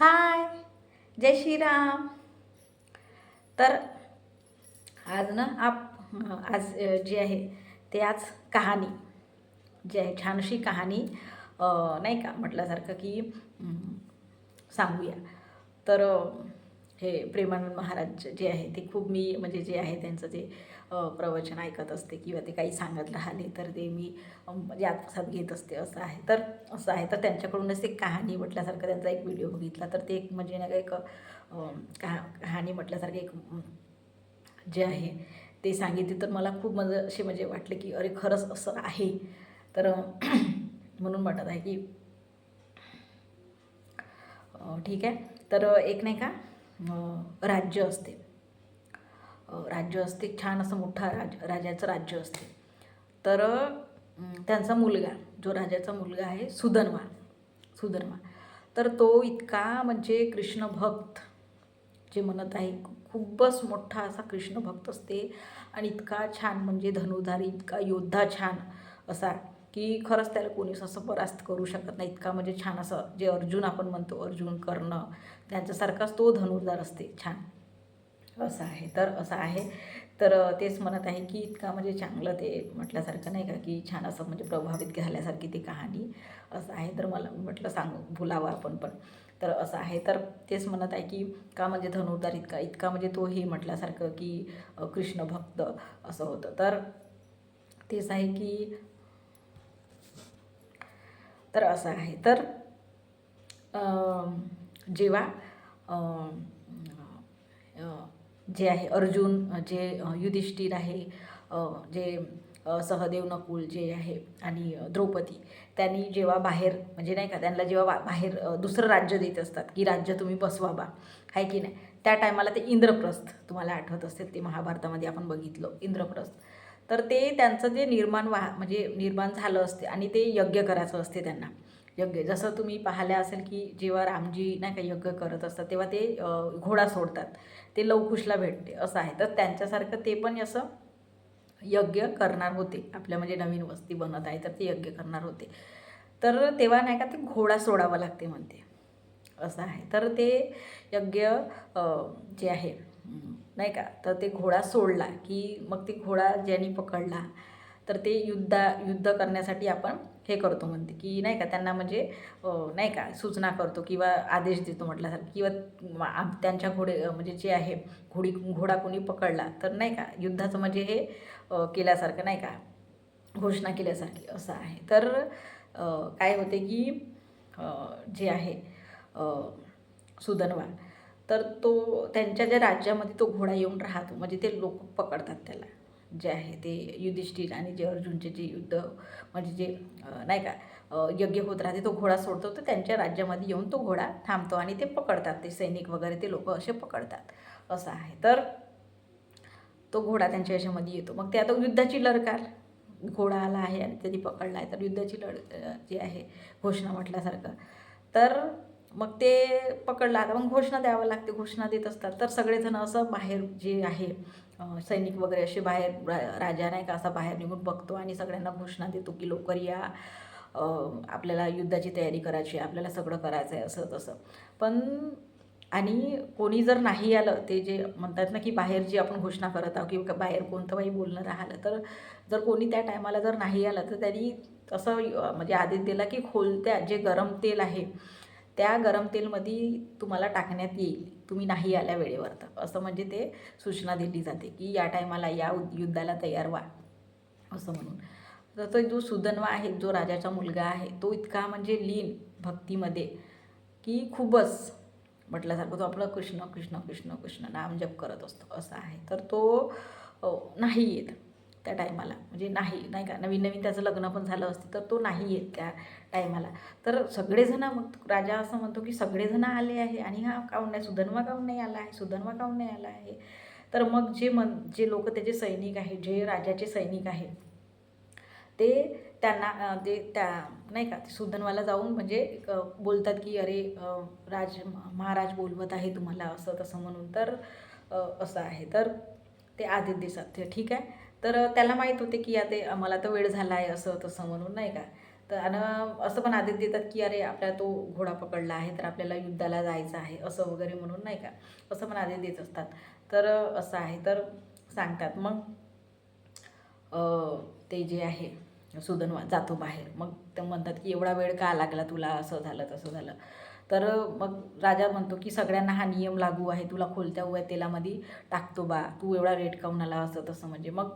हाय जय श्रीराम. तर आज ना आप आज जी जे आहे ते आज कहाणी जी आहे छानशी कहाणी नाही का म्हटल्यासारखं की सांगूया. तर हे प्रेमानंद महाराज जे आहे ते खूप मी म्हणजे जे आहे त्यांचं जे प्रवचन ऐकत असते किंवा ते काही सांगत राहिले तर ते मी म्हणजे आत्मसात घेत असते असं आहे. तर असं आहे. तर त्यांच्याकडूनच एक कहाणी म्हटल्यासारखं त्यांचा एक व्हिडिओ बघितला. तर ते एक म्हणजे नाही का एक कहा कहाणी म्हटल्यासारखं एक जे आहे ते सांगितले. तर मला खूप म्हणजे असे म्हणजे वाटले की अरे खरंच असं आहे. तर म्हणून म्हणत आहे की ठीक आहे. तर एक नाही का राज्य असते. राज्य असते छान असं मोठा राज राजाचं राज्य असते. तर त्यांचा मुलगा जो राजाचा मुलगा आहे सुधन्वा सुधन्वा तर तो इतका म्हणजे कृष्ण भक्त जे म्हणत आहे खूपच मोठा असा कृष्ण भक्त असते. आणि इतका छान म्हणजे धनुधारी इतका योद्धा छान असा की खरंच त्याला कोणीच असं परास्त करू शकत नाही. इतका म्हणजे छान असं जे अर्जुन आपण म्हणतो अर्जुन कर्ण त्यांच्यासारखाच तो धनुर्धार असते. छान. असं आहे. तर असं आहे. तर तेच म्हणत आहे की इतका म्हणजे चांगलं ते म्हटल्यासारखं नाही का की छान असं म्हणजे प्रभावित झाल्यासारखी ती कहाणी असं आहे. तर मला म्हटलं सांगू बोलावं आपण पण. तर असं आहे. तर तेच म्हणत आहे की का म्हणजे धनुर्धार इतका इतका म्हणजे तो हे म्हटल्यासारखं की कृष्ण भक्त असं होतं. तर तेच आहे की तर असं आहे. तर जेव्हा जे आहे अर्जुन जे युधिष्ठिर आहे जे सहदेव नकुल जे आहे आणि द्रौपदी त्यांनी जेव्हा बाहेर म्हणजे नाही का त्यांना जेव्हा बा- बाहेर दुसरं राज्य देत असतात की राज्य तुम्ही बसवा बा आहे की नाही? त्या टायमाला ते इंद्रप्रस्थ तुम्हाला आठवत असेल ते महाभारतामध्ये आपण बघितलं इंद्रप्रस्थ. तर ते त्यांचं जे निर्माण वा म्हणजे निर्माण झालं असते आणि ते यज्ञ करायचं असते त्यांना. यज्ञ जसं तुम्ही पाहिलं असेल की जेव्हा रामजी नाही का यज्ञ करत असतात तेव्हा ते घोडा सोडतात. ते लवकुशला भेटते असं आहे. तर त्यांच्यासारखं ते पण असं यज्ञ करणार होते. आपल्या म्हणजे नवीन वस्ती बनत आहे तर ते यज्ञ करणार होते. तर तेव्हा नाही का ते घोडा सोडावा लागते म्हणते. असं आहे. तर ते यज्ञ जे आहे नाही का? तर ते घोडा सोडला की मग ते घोडा ज्यांनी पकडला तर ते युद्धा युद्ध करण्यासाठी आपण हे करतो म्हणते की नाही का? त्यांना म्हणजे नाही का? सूचना करतो किंवा आदेश देतो म्हटल्यासारखं. किंवा आम- त्यांच्या घोडे म्हणजे जे आहे घोडी घोडा कोणी पकडला तर नाही का? युद्धाचं म्हणजे हे केल्यासारखं नाही का? घोषणा केल्यासारखी असं आहे. तर काय होते की जे आहे अ, सुदनवा तर तो त्यांच्या ज्या राज्यामध्ये तो घोडा येऊन राहतो म्हणजे ते लोक पकडतात त्याला. जे आहे ते युधिष्ठिर आणि जे अर्जुनचे जे युद्ध म्हणजे जे नाही का यज्ञ होत राहते तो घोडा सोडतो तर त्यांच्या राज्यामध्ये येऊन तो घोडा थांबतो आणि ते पकडतात ते सैनिक वगैरे ते लोक असे पकडतात. असं आहे. तर तो घोडा त्यांच्या याच्यामध्ये येतो. मग ते आता युद्धाची लढकार घोडा आला आहे आणि त्यांनी पकडला आहे तर युद्धाची लढ जी आहे घोषणा म्हटल्यासारखं. तर मग ते पकडला. आता मग घोषणा द्यावं लागते. घोषणा देत असतात. तर सगळेजण असं बाहेर जे आहे सैनिक वगैरे असे बाहेर रा- राजा नाही का असा बाहेर निघून बघतो आणि सगळ्यांना घोषणा देतो की लवकर या. आपल्याला युद्धाची तयारी करायची आहे. आपल्याला सगळं करायचं आहे असं तसं. पण आणि कोणी जर नाही आलं ते जे म्हणतात ना की बाहेर जी आपण घोषणा करत आहोत किंवा बाहेर कोणतं काही बोलणं राहिलं तर जर कोणी त्या टायमाला जर नाही आलं तर त्यांनी तसं म्हणजे आदेश दिला की खोलत्या जे गरम तेल आहे त्या गरम तेलमध्ये तुम्हाला टाकण्यात येईल. तुम्ही नाही आल्या वेळेवर तर. असं म्हणजे ते सूचना दिली जाते की या टायमाला या उद- युद्धाला तयार व्हा. असं म्हणून. तसं जो सुदन्वा आहे जो राजाचा मुलगा आहे तो इतका म्हणजे लीन भक्तीमध्ये की खूपच म्हटल्यासारखं तो आपलं कृष्ण कृष्ण कृष्ण कृष्ण नाम जप करत असतो. असं आहे. तर तो नाही येत. त्या टायमाला. म्हणजे नाही नाही का? नवीन नवीन त्याचं लग्न पण झालं असतं तर तो नाही येत त्या टायमाला. तर सगळेजण मग राजा असं म्हणतो की सगळेजण आले आहे आणि हा काऊन नाही? सुधन्वा काऊन नाही आला आहे? सुधन्वा काऊन नाही आला आहे? तर मग जे मन जे लोक त्याचे सैनिक आहे जे राजाचे सैनिक आहेत ते त्यांना ते त्या नाही का? ते सुधनवाला जाऊन म्हणजे बोलतात की अरे राज महाराज बोलवत आहे तुम्हाला असं तसं म्हणून. तर असं आहे. तर ते आदित्य सत्य ते ठीक आहे? तर त्याला माहीत होते की आता मला तर वेळ झाला आहे असं तसं म्हणून नाही का? तर आणि असं पण आदेश देतात की अरे आपला तो घोडा पकडला आहे तर आपल्याला युद्धाला जायचं आहे असं वगैरे म्हणून नाही का? असं पण आदेश देत असतात. तर असं आहे. तर सांगतात. मग ते जे आहे सुदन जातो बाहेर. मग ते म्हणतात की एवढा वेळ का लागला तुला? असं झालं तसं झालं. तर मग राजा म्हणतो की सगळ्यांना हा नियम लागू आहे. तुला खोलत्या उभ्या तेलामध्ये टाकतो बा. तू एवढा रेट काऊन आला? असं तसं म्हणजे. मग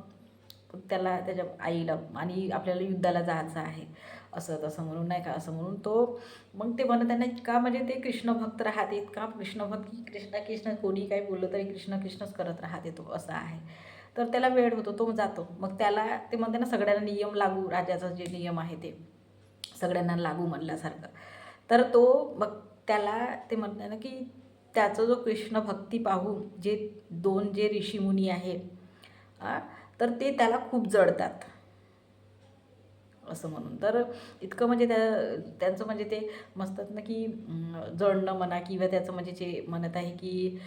त्याला त्याच्या आईला आणि आपल्याला युद्धाला जायचं आहे. असं तसं म्हणून नाही का असं म्हणून तो मग ते म्हणत त्यांना इतका म्हणजे ते कृष्ण भक्त राहते का कृष्ण भक्त की कृष्ण कृष्ण कोणी काही बोललं तरी कृष्ण कृष्णच करत राहते तो असं आहे. तर त्याला वेळ होतो तो जातो. मग त्याला ते म्हणते ना सगळ्यांना नियम लागू राजाचा जे नियम आहे ते सगळ्यांना लागू म्हणल्यासारखं. तर तो मग त्याला ते म्हणतात ना की त्याचा जो कृष्ण भक्ती पाहून जे दोन जे ऋषीमुनी आहे आ, तर ते त्याला खूप जडतात. असं म्हणून. तर इतकं म्हणजे त्या त्यांचं म्हणजे ते मस्तात ना की जळणं म्हणा किंवा त्याचं म्हणजे जे म्हणत आहे की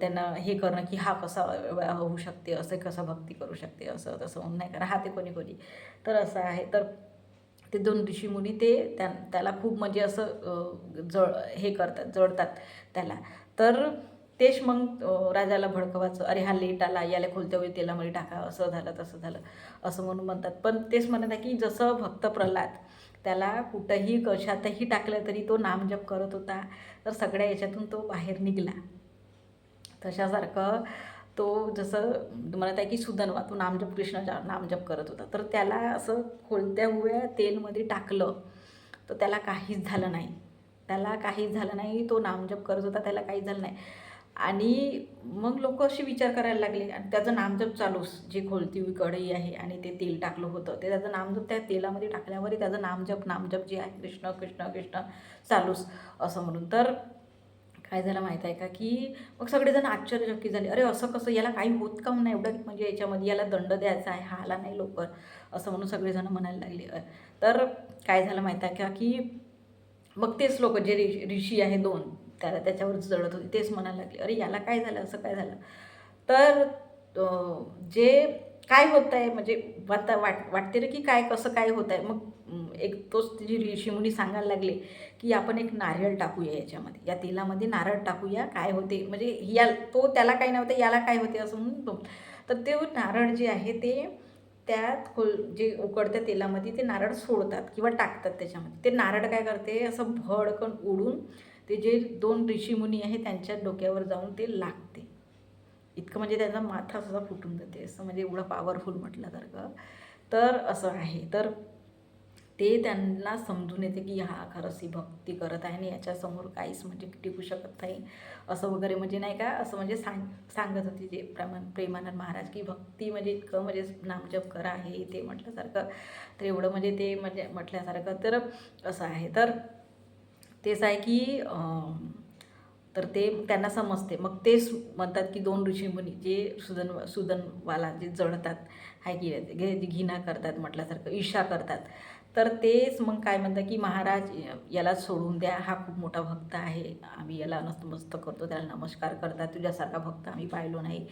त्यांना हे करणं की हा कसा होऊ शकते असं कसं भक्ती करू शकते असं तसं म्हणून नाही कारण हा ते कोणी कोणी. तर असं आहे. तर ते दोन ऋषीमुनी ते त्या त्याला खूप म्हणजे असं जळ हे करतात जळतात त्याला. तर तेच मग राजाला भडकवायचं. अरे हा लेट आला याला खोलत्या वेळी तेलामध्ये टाका असं झालं तसं झालं असं म्हणून म्हणतात. पण तेच म्हणत आहे की जसं भक्त प्रल्हाद त्याला कुठंही कशातही टाकलं तरी तो नामजप करत होता तर सगळ्या याच्यातून तो बाहेर निघाला. तशासारखं तो जसं म्हणत आहे की सुदनवा तो नामजप कृष्णाचा नामजप करत होता. तर त्याला असं खोलत्या हुव्या तेलमध्ये टाकलं तर त्याला काहीच झालं नाही. त्याला काहीच झालं नाही तो नामजप करत होता त्याला काहीच झालं नाही. आणि मग लोक असे विचार करायला लागले आणि त्याचं नामजप चालूच. जे खोलती कढई आहे आणि ते तेल टाकलं होतं ते त्याचं नामजप त्या तेलामध्ये टाकल्यावरही त्याचं नामजप नामजप जे आहे कृष्ण कृष्ण कृष्ण चालूच असं म्हणून. तर काय झालं माहीत आहे का की मग सगळेजण आश्चर्यचकित झाले. अरे असं कसं? याला काही होत का नाही एवढं? म्हणजे याच्यामध्ये याला दंड द्यायचा आहे हा आला नाही लवकर असं म्हणून सगळेजण म्हणायला लागले. अ, तर काय झालं माहीत आहे का की मग तेच लोक जे ऋषी आहे दोन त्याला त्याच्यावर जळत होते तेच म्हणायला लागले अरे याला काय झालं? असं काय झालं? तर जे काय होत आहे म्हणजे वाता वाट वाटते रे की काय कसं काय होत आहे मग एक तोच जी ऋषीमुनी सांगायला लागले की आपण एक नारळ टाकूया याच्यामध्ये या तेलामध्ये नारळ टाकूया काय होते? म्हणजे या तो त्याला काय नव्हतं याला काय होते असं म्हणून तर ते नारळ जे आहे ते त्यात खोल जे उकडत्या तेलामध्ये ते नारळ सोडतात किंवा टाकतात त्याच्यामध्ये. ते नारळ काय करते असं भडकन उडून ते जे दोन ऋषीमुनी आहे त्यांच्या डोक्यावर जाऊन ते लागते. इतकं म्हणजे त्यांचा माथा सुद्धा फुटून जाते. असं म्हणजे एवढं पॉवरफुल म्हटल्यासारखं. तर असं आहे. तर ते त्यांना समजून येते की हा खरंच ही भक्ती करत आहे आणि याच्यासमोर काहीच म्हणजे टिकू शकत नाही. असं वगैरे म्हणजे नाही का? असं म्हणजे सांग सांगत होती जे प्रमाण प्रेमानंद महाराज की भक्ती म्हणजे इतकं म्हणजे नामजप करा हे ते म्हटल्यासारखं. तर एवढं म्हणजे ते म्हणजे म्हटल्यासारखं. तर असं आहे. तर तेच आहे की तर ते त्यांना समजते. मग तेच म्हणतात की दोन ऋषीमुनी जे सुदन सुदनवाला जे जळतात हाय की नाही, जे घिना करतात म्हटल्यासारखं ईशा करतात. तर तेच मग काय म्हणतात की महाराज याला सोडून द्या हा खूप मोठा भक्त आहे. आम्ही याला नतमस्तक करतो त्याला नमस्कार करतात तुझ्यासारखा भक्त आम्ही पाहिलो नाही.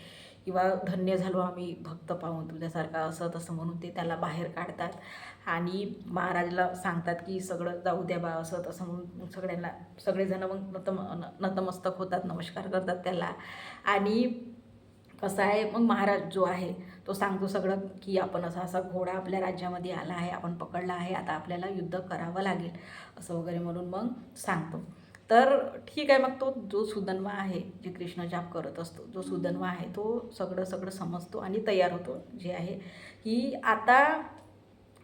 किंवा धन्य झालो आम्ही भक्त पाहून तुझ्यासारखा असं तसं म्हणून ते त्याला बाहेर काढतात. आणि महाराजला सांगतात की सगळं जाऊ द्या बा असं तसं म्हणून सगळ्यांना सगळेजण मग नतम न- नतमस्तक होतात नमस्कार करतात त्याला. आणि कसं आहे मग महाराज जो आहे तो सांगतो सगळं की आपण असा असा घोडा आपल्या राज्यामध्ये आला आहे आपण पकडला आहे आता आपल्याला युद्ध करावं लागेल असं वगैरे म्हणून मग सांगतो. तर ठीक आहे मग तो जो सुदन्वा आहे जे कृष्ण जाप करत असतो जो सुदन्वा आहे तो सगळं सगळं समजतो आणि तयार होतो जे आहे की आता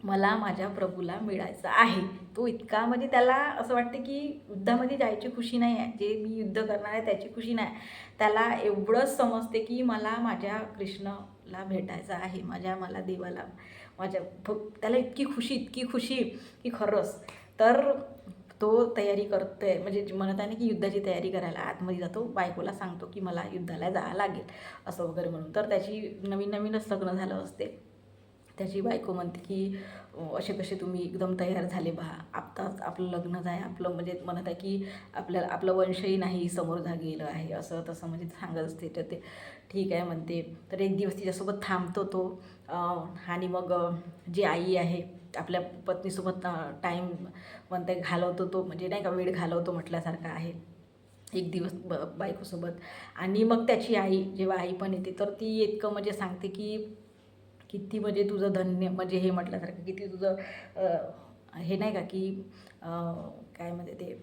मला माझ्या प्रभूला मिळायचं आहे. तो इतका म्हणजे त्याला असं वाटते की युद्धामध्ये जायची खुशी नाही आहे. जे मी युद्ध करणार आहे त्याची खुशी नाही त्याला एवढंच समजते की मला माझ्या कृष्णला भेटायचं आहे. माझ्या मला देवाला माझ्या त्याला इतकी खुशी इतकी खुशी की खरंच. तर तो तयारी करतो आहे म्हणजे म्हणत आहे ना की युद्धाची तयारी करायला आतमध्ये जातो. बायकोला सांगतो की मला युद्धाला जावं लागेल असं वगैरे म्हणून. तर त्याची नवीन नवीनच लग्न झालं असते. त्याची बायको म्हणते की असे कसे तुम्ही एकदम तयार झाले बा आत्ताच आपलं लग्न आहे आपलं म्हणजे म्हणत आहे की आपल्याला आपलं वंशही नाही समोर जा गेलं आहे. असं तसं म्हणजे सांगत असते. तर ते ठीक आहे म्हणते. तर एक दिवस तिच्यासोबत थांबतो तो. आणि मग जी आई आहे आपल्या पत्नीसोबत टाईम म्हणते घालवतो तो. म्हणजे नाही का वेळ घालवतो म्हटल्यासारखा आहे. एक दिवस ब बायकोसोबत. आणि मग त्याची आई जेव्हा आई पण येते तर ती इतकं म्हणजे सांगते की किती म्हणजे तुझं धन्य म्हणजे हे म्हटल्यासारखं किती तुझं हे नाही का की काय म्हणते ते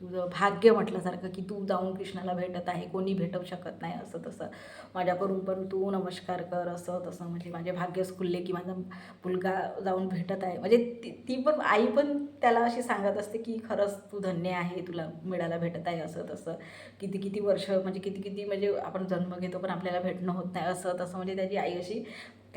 तुझं भाग्य म्हटल्यासारखं की तू जाऊन कृष्णाला भेटत आहे कोणी भेटू शकत नाही असं तसं. माझ्याकडून पण तू नमस्कार कर असं तसं म्हणजे माझे भाग्यच खुलले की माझा मुलगा जाऊन भेटत आहे. म्हणजे ती ती पण आई पण त्याला अशी सांगत असते की खरंच तू धन्य आहे तुला मिळायला भेटत आहे असं तसं. किती किती वर्ष म्हणजे किती किती म्हणजे आपण जन्म घेतो पण आपल्याला भेटणं होत नाही असं तसं. म्हणजे त्याची आई अशी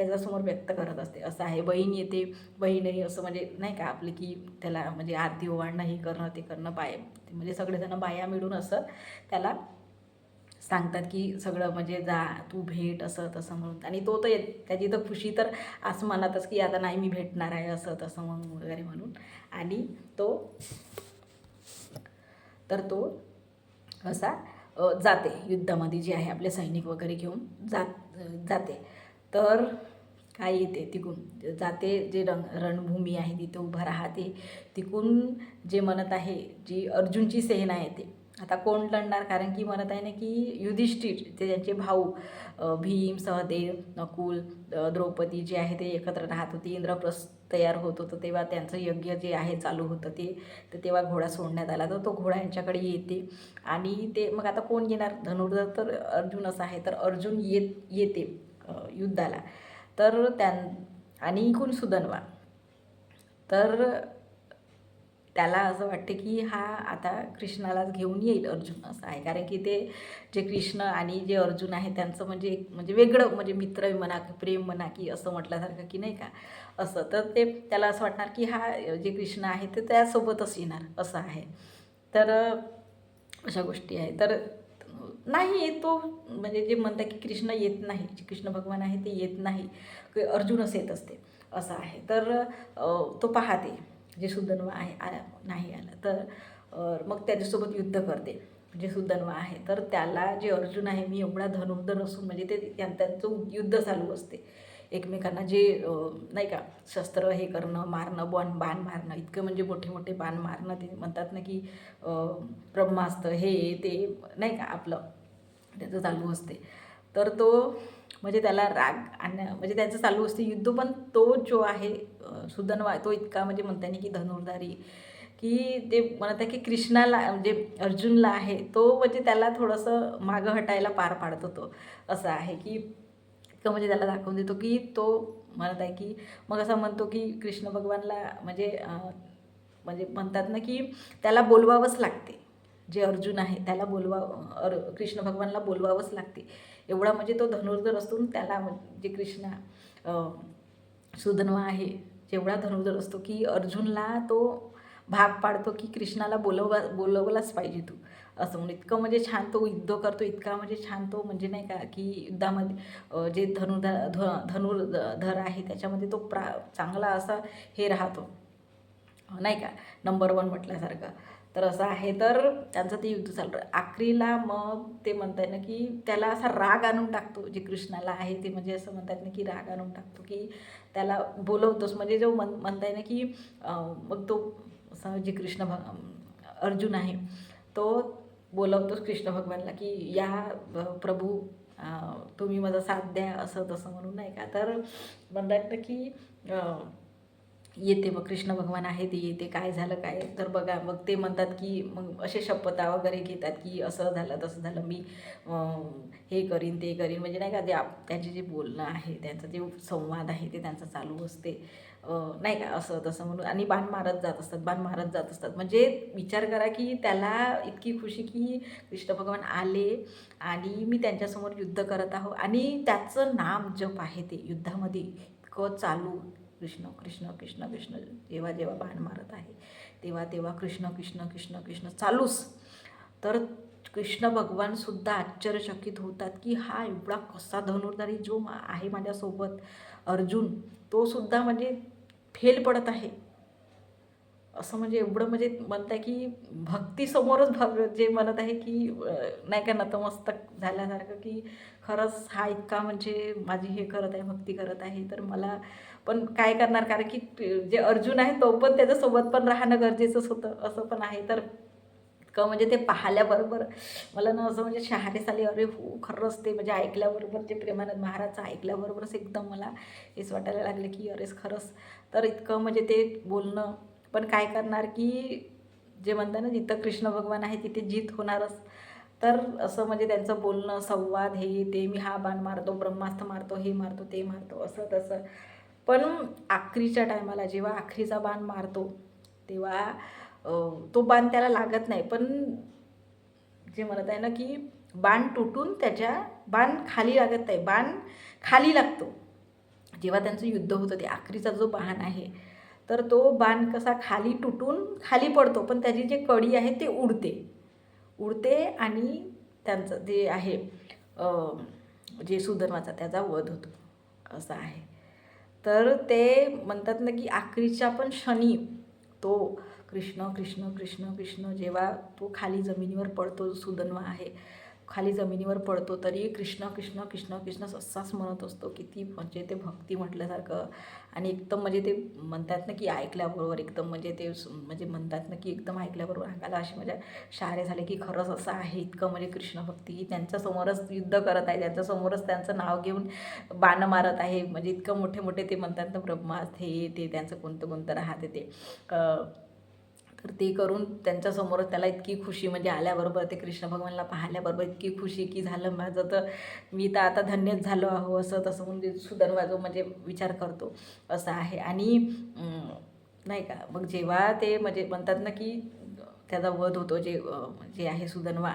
त्याच्यासमोर व्यक्त करत असते. असं आहे बहीण येते बहीणही असं म्हणजे नाही का आपले की त्याला म्हणजे आरती ओवाळणं हे करणं ते करणं बाय म्हणजे सगळेजण बाया मिळून असं त्याला सांगतात की सगळं म्हणजे जा तू भेट असं तसं म्हणून. आणि तो तर त्याची तर खुशी तर असं मनातच की आता नाही मी भेटणार आहे असं तसं म्हणून वगैरे म्हणून. आणि तो तर तो असा जाते. युद्धामध्ये जे आहे आपले सैनिक वगैरे घेऊन जात जाते. तर काय येते तिकून. जाते जे रण रणभूमी आहे तिथे उभं राहते. तिकून जे म्हणत आहे जी अर्जुनची सेना येते. आता कोण लढणार? कारण की म्हणत आहे ना की युधिष्ठिर ते त्यांचे भाऊ भीम सहदेव नकुल द्रौपदी जे आहे ते एकत्र राहत होते. इंद्रप्रस्थ तयार होत होतं तेव्हा त्यांचं यज्ञ जे आहे चालू होतं ते. तर तेव्हा घोडा सोडण्यात आला. तर तो घोडा यांच्याकडे येते. आणि ते मग आता कोण येणार? धनुर्धर तर अर्जुनच आहे. तर अर्जुन येत येते युद्धाला. तर त्यां आणि इकून सुदनवा. तर त्याला असं वाटते की हा आता कृष्णालाच घेऊन येईल अर्जुन असं आहे. कारण की ते जे कृष्ण आणि जे अर्जुन आहे त्यांचं म्हणजे एक म्हणजे वेगळं म्हणजे मित्र म्हणा की प्रेम म्हणा की असं म्हटल्यासारखं की नाही का? असं. तर ते त्याला असं वाटणार की हा जे कृष्ण आहे ते त्यासोबतच येणार असं आहे. तर अशा गोष्टी आहे तर नाही तो म्हणजे जे म्हणतात की कृष्ण येत नाही जे कृष्ण भगवान आहे ते येत नाही की अर्जुनच येत असते असं आहे. तर तो पाहते जे सुदन्वा आहे आला नाही आला तर मग त्याच्यासोबत युद्ध करते जे सुदन्वा आहे. तर त्याला जे अर्जुन आहे मी एवढा धनुर्धर असून म्हणजे ते त्यांचं युद्ध चालू असते. एकमेकांना जे नाही का शस्त्र हे करणं मारणं बॉन बाण मारणं इतकं म्हणजे मोठे मोठे बाण मारणं ते म्हणतात ना की ब्रह्मास्त्र हे ते नाही का आपलं त्याचं चालू असते. तर तो म्हणजे त्याला राग आणि म्हणजे त्याचं चालू असते. युद्ध पण तो जो आहे सुदनवा तो इतका म्हणजे म्हणता की धनुर्धारी की ते म्हणत आहे की कृष्णाला म्हणजे अर्जुनला आहे तो म्हणजे त्याला थोडंसं मागं हटायला पार पाडत होतो. असं आहे की इतकं म्हणजे त्याला दाखवून देतो की तो म्हणत आहे की मग असं म्हणतो की कृष्ण भगवानला म्हणजे म्हणजे म्हणतात ना की त्याला बोलवावंच लागते. जे अर्जुन आहे त्याला बोलवा अर कृष्ण भगवानला बोलवावंच लागते. एवढा म्हणजे तो धनुर्धर असून त्याला जे कृष्ण सुधन्वा आहे जेवढा धनुर्धर असतो की अर्जुनला तो भाग पाडतो की कृष्णाला बोलवा बोलवलाच पाहिजे तू. असं म्हणून इतकं म्हणजे छान तो युद्ध करतो इतका म्हणजे छान तो म्हणजे नाही का की युद्धामध्ये जे धनुर्धर ध धनुर्धर आहे त्याच्यामध्ये तो प्रा चांगला असा हे राहतो. नाही का? नंबर वन म्हटल्यासारखं. तर असं आहे. तर त्यांचं ते युद्ध चालू आखरीला मग ते म्हणता ना की त्याला असा राग आणून टाकतो जे कृष्णाला आहे ते म्हणजे असं म्हणतात ना की राग आणून टाकतो की त्याला बोलवतोच म्हणजे जो म्हण म्हणताय ना की मग तो असं जे कृष्ण भग अर्जुन आहे तो बोलवतोच कृष्ण भगवानला की या प्रभू तुम्ही माझा साथ द्या असं तसं म्हणून नाही का? तर म्हणतात ना की येते मग कृष्ण भगवान आहे ते येते काय झालं काय? तर बघा मग ते म्हणतात की मग असे शपथा वगैरे घेतात की असं झालं तसं झालं मी हे करीन ते करीन. म्हणजे नाही का ते आप त्यांचे जे बोलणं आहे त्यांचं जे संवाद आहे ते त्यांचं चालू असते. नाही का असं तसं म्हणून. आणि बाण मारत जात असतात बाण मारत जात असतात. म्हणजे विचार करा की त्याला इतकी खुशी की कृष्ण भगवान आले आणि मी त्यांच्यासमोर युद्ध करत आहो. आणि त्याचं नाम जप आहे ते युद्धामध्ये. इतकं चालू कृष्ण कृष्ण कृष्ण कृष्ण जेव्हा जेव्हा बाण मारत आहे तेव्हा तेव्हा कृष्ण कृष्ण कृष्ण कृष्ण चालूच. तर कृष्ण भगवानसुद्धा आश्चर्यचकित होतात की हा एवढा कसा धनुर्धारी जो मा- आहे माझ्यासोबत अर्जुन तो सुद्धा म्हणजे फेल पडत आहे. असं म्हणजे एवढं म्हणजे म्हणत आहे की भक्तीसमोरच भग जे म्हणत आहे की नाही का नतमस्तक झाल्यासारखं की खरंच हा इतका म्हणजे माझी हे करत आहे भक्ती करत आहे. तर मला पण काय करणार? कारण की जे अर्जुन आहे तो पण त्याच्यासोबत पण राहणं गरजेचंच होतं असं पण आहे. तर इतकं म्हणजे ते पाहिल्याबरोबर मला ना असं म्हणजे शहारे साली अरे हो खरंच ते म्हणजे ऐकल्याबरोबर जे प्रेमानंद महाराजचं ऐकल्याबरोबरच एकदम मला हेच वाटायला लागले की अरेच खरंच. तर इतकं म्हणजे ते बोलणं पण काय करणार की जे म्हणतात ना जिथं कृष्ण भगवान आहे तिथे जीत होणारच. तर असं म्हणजे त्यांचं बोलणं संवाद हे ते मी हा बाण मारतो ब्रह्मास्त्र मारतो हे मारतो ते मारतो असं तसं. पण आखरीच्या टायमाला जेव्हा आखरीचा बाण मारतो तेव्हा तो बाण त्याला लागत नाही. पण जे म्हणत आहे ना की बाण तुटून त्याच्या बाण खाली लागत नाही. बाण खाली लागतो. जेव्हा त्यांचं युद्ध होतं ते आखरीचा जो बाण आहे तर तो बाण कसा खाली तुटून खाली पडतो. पण त्याची जी कडी आहे ते उडते. उडते आणि त्यांचं जे आहे जे सुधर्माचा त्याचा वध होतो. असं आहे. तर ते म्हणतात ना की आखरीच्या पण क्षणी तो कृष्ण कृष्ण कृष्ण कृष्ण जेव्हा तो खाली जमिनीवर पडतो सुधन्वा आहे खाली जमिनीवर पडतो तरी कृष्ण कृष्ण कृष्ण कृष्ण असाच म्हणत असतो. किती म्हणजे ते भक्ती म्हटल्यासारखं. आणि एकदम म्हणजे ते म्हणतात ना की ऐकल्याबरोबर एकदम म्हणजे ते सु- म्हणजे म्हणतात ना की एकदम ऐकल्याबरोबर अंगाला अशी म्हणजे शारे झाले की खरंच असं आहे इतकं म्हणजे कृष्ण भक्ती. की त्यांच्यासमोरच युद्ध करत आहे त्यांच्यासमोरच त्यांचं नाव घेऊन बाणं मारत आहे. म्हणजे इतकं मोठे मोठे ते म्हणतात ना ब्रह्मास्त्र हे ते त्यांचं कोणतं कोणतं राहते ते. तर ते करून त्यांच्यासमोरच त्याला इतकी खुशी म्हणजे आल्याबरोबर ते कृष्ण भगवानला पाहिल्याबरोबर इतकी खुशी की झालं माझं तर मी तर आता धन्यच झालो आहो असं तसं म्हणजे सुधर्मा जो म्हणजे विचार करतो. असं आहे. आणि नाही का मग जेव्हा ते म्हणजे म्हणतात ना की त्याचा वध होतो जे जे आहे सुदनवा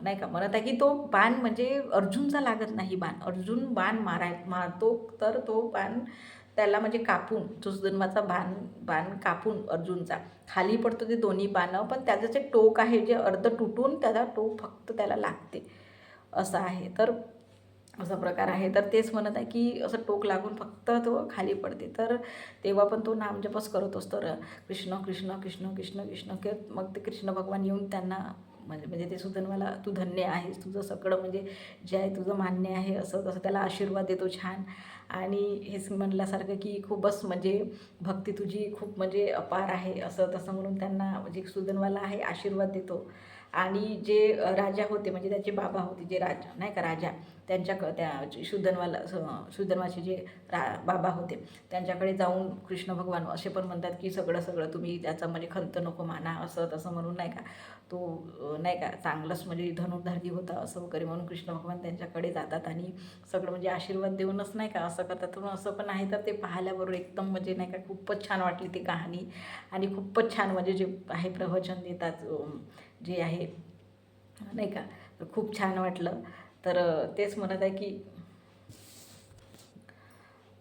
नाही का म्हणत आहे की तो बाण म्हणजे अर्जुनचा लागत नाही बाण. अर्जुन बाण माराय मारतो तर तो बाण त्याला म्हणजे कापून जो भान बाण कापून अर्जुनचा. खाली पडतो ते दोन्ही बाणं पण त्याचं जे टोक आहे जे अर्ध तुटून त्याचा टोक फक्त त्याला लागते. असं आहे. तर असा प्रकार आहे. तर तेच म्हणत आहे की असं टोक लागून फक्त तो खाली पडते. तर तेव्हा पण तो नामजपच करत असतो. र कृष्ण कृष्ण कृष्ण कृष्ण कृष्ण की मग ते कृष्ण भगवान येऊन त्यांना म्हणजे म्हणजे ते सुधन्वाला तू धन्य आहेस. तुझं सगळं म्हणजे जे आहे तुझं मान्य आहे असं तसं त्याला आशीर्वाद देतो छान. आणि हेच म्हणल्यासारखं की खूपच म्हणजे भक्ती तुझी खूप म्हणजे अपार आहे असं तसं म्हणून त्यांना म्हणजे सुदनवाला आहे आशीर्वाद देतो. आणि जे राजा होते म्हणजे त्याचे बाबा होते जे राजा नाही का राजा? त्यांच्या क त्या शुद्धनवाला शुद्धनवाचे जे रा बाबा होते त्यांच्याकडे जाऊन कृष्ण भगवान असे पण म्हणतात की सगळं सगळं तुम्ही त्याचा म्हणजे खंत नको माना असं तसं म्हणून नाही का तो नाही का चांगलंच म्हणजे धनुर्धारी होता असं वगैरे म्हणून कृष्ण भगवान त्यांच्याकडे जातात आणि सगळं म्हणजे आशीर्वाद देऊनच नाही का असं करतात. म्हणून असं पण आहे तर ते पाहिल्याबरोबर एकदम म्हणजे नाही का खूपच छान वाटली ती कहाणी आणि खूपच छान म्हणजे जे आहे प्रवचन देतात जे आहे नाही का खूप छान वाटलं. तर तेच म्हणत आहे की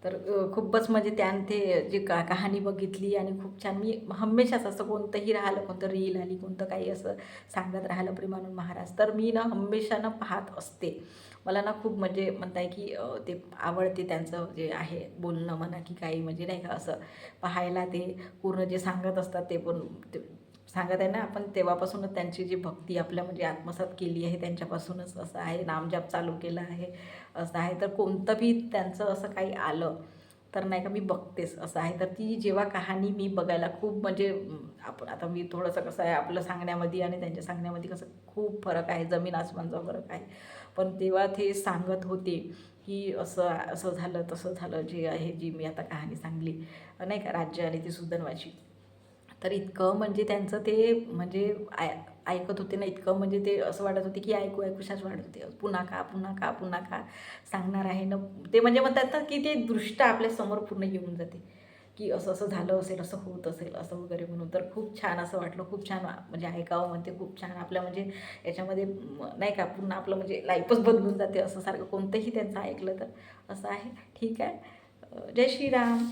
तर खूपच म्हणजे त्यानं ते जी का कहाणी बघितली आणि खूप छान मी हमेशाच असं कोणतंही राहिलं कोणतं रील आली कोणतं काही असं सांगत राहिलं प्रेमानंद महाराज तर मी ना हमेशानं पाहत असते. मला ना खूप म्हणजे म्हणताय की ते आवडते त्यांचं जे आहे बोलणं म्हणा की काही म्हणजे नाही का असं पाहायला ते पूर्ण जे सांगत असतात ते पण ते सांगत आहे ना आपण तेव्हापासूनच त्यांची जी भक्ती आपल्या म्हणजे आत्मसात केली आहे त्यांच्यापासूनच असं आहे नामजाप चालू केलं आहे असं आहे. तर कोणतं बी त्यांचं असं काही आलं तर नाही का मी बघतेच असं आहे. तर ती जेव्हा कहाणी मी बघायला खूप म्हणजे आपण आता मी थोडंसं कसं आहे आपलं सांगण्यामध्ये आणि त्यांच्या सांगण्यामध्ये कसं खूप फरक आहे जमीन आसमानचा फरक आहे. पण तेव्हा ते सांगत होते की असं असं झालं तसं झालं जे आहे जी मी आता कहाणी सांगली. नाही का राज्य आणि ती सुदनवाची. तर इतकं म्हणजे त्यांचं ते म्हणजे आय ऐकत होते ना इतकं म्हणजे ते असं वाटत होते की ऐकू ऐकूशाच वाटत होते. पुन्हा का पुन्हा का पुन्हा का सांगणार आहे ना. ते म्हणजे म्हणतात ना की ते दृष्ट आपल्यासमोर पूर्ण येऊन जाते. की असं असं झालं असेल असं होत असेल असं वगैरे म्हणून. तर खूप छान असं वाटलं खूप छान म्हणजे ऐकावं म्हणते खूप छान आपल्या म्हणजे याच्यामध्ये नाही का पूर्ण आपलं म्हणजे लाईफच बदलून जाते असं सारखं कोणतंही त्यांचं ऐकलं तर. असं आहे. ठीक आहे. जय श्रीराम.